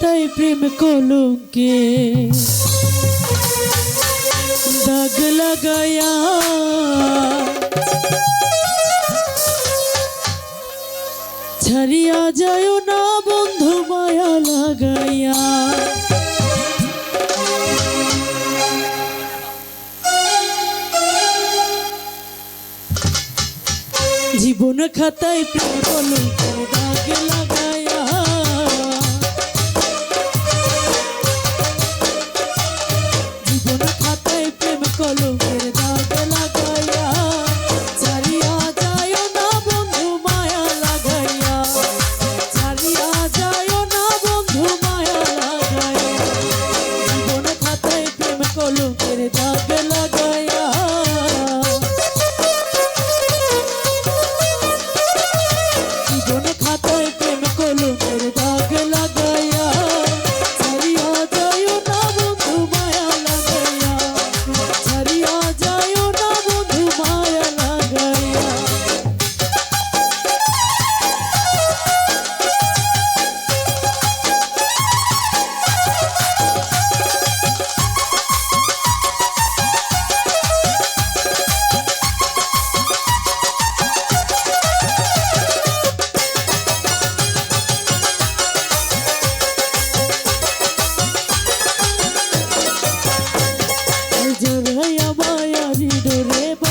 খাতায় প্রেম কলঙ্কে। দাগ লাগায়া ছাড়িয়া যায় না বন্ধু মায়া লাগাইয়া। জীবন খাতায় প্রেম কলঙ্কের দাগ লাগায়া খাতায় প্রেম কলমের বাঁধিয়া পিরিতি মোর